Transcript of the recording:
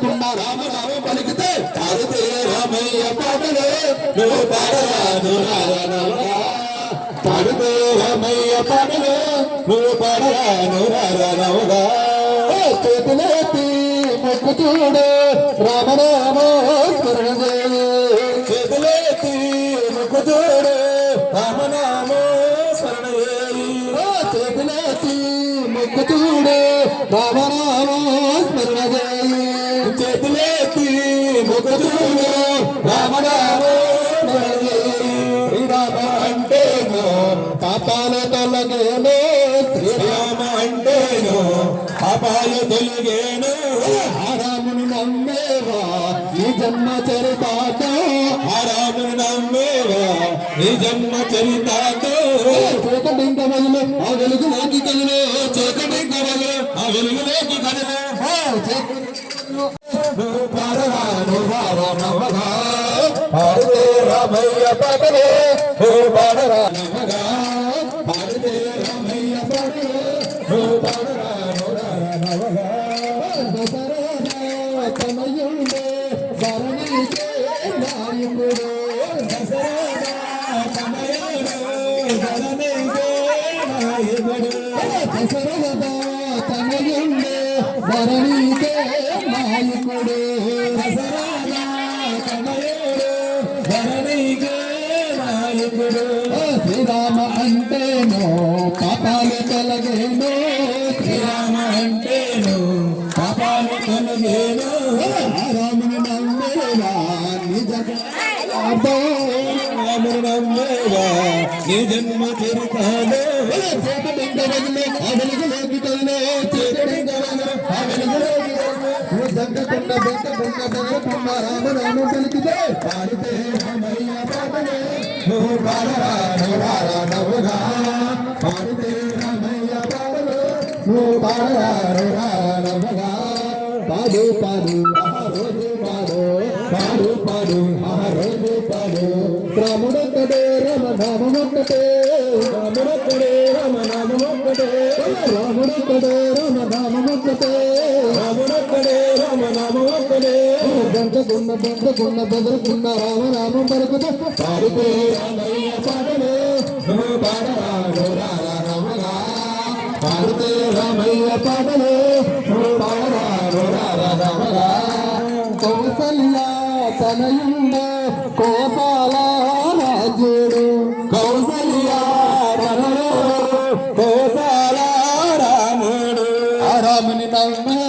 బెదరకున్న రామనామ పలికితే పాడితే రామయ్య పాటలే నువ్వు పాడరాను రారనవగా పాడితే రామయ్య పాటలే నువ్వు పాడరాను రారనవగా చేతులేతి మొక్కు చూడు రామనామ స్మరణ చేయి చేతులేతి మొక్కు చూడు రామనామ స్మరణ చేయి చేతులేతి మొక్కు చూడు రామనామ స్మరణ తొలగేను శ్రీరామ అంటేను పాపాల తొలగేను ఆరాముని నమ్మేవా? ఈ జన్మ చరితాతో ఆరాముని నమ్మేవా? ఈ జన్మ చరితాతో. చీకటింక వదిలే ఆ వెలుగు లోకి కదిలే. చీకటింక వదిలే ఆ వెలుగు లోకి కదిలే రామయ్య నువ్వు నవ్వరా నవ్వగా నాయకుడు దసరా తనయుడు ధరణికే నాయకుడు దసరా తనయుండే ధరణికే నాయకుడు శ్రీరామ అంటేనో పాపాలు కలగేనో పాపాలు రాముని నమ్మేవా నిజ రాముని నమ్మేవా నీ జన్మ చరితాలు చేకటింక వదిలే ఆ వెలుగులోకి తల్లి చేకటింక వదిలే ఆ వెలుగులోకి తల్లి దగ్గకుండా దగ్గకుండా దగ్గకుండా పలికితే పాడితే రామయ్య పాటలే నువ్వు పాడరా నువ్వారా నవ్వుగా పాడితే రామయ్య పాటలే నువ్వు పాడరా నువ్వారా నవ్వుగా పాడు పాడు ఆ రోజు పాడు పాడు పాడు ఆ రోజు పాడు రాముడొక్కడే రమ రామనామొక్కటే రాముడొక్కడే రమ రామనామొక్కటే రాముడొక్కడే రామనామొక్కటే రాముడొక్కడే రామనామొక్కటే గంటకున్న బంటకున్న బెదరుకున్న రామనామం పలుకుతూ పాడితే రామయ్య పాడలే కోపాల రాజుడు కౌసల్య రమణుడు కోపాల రాముడు రాముని నమ్మ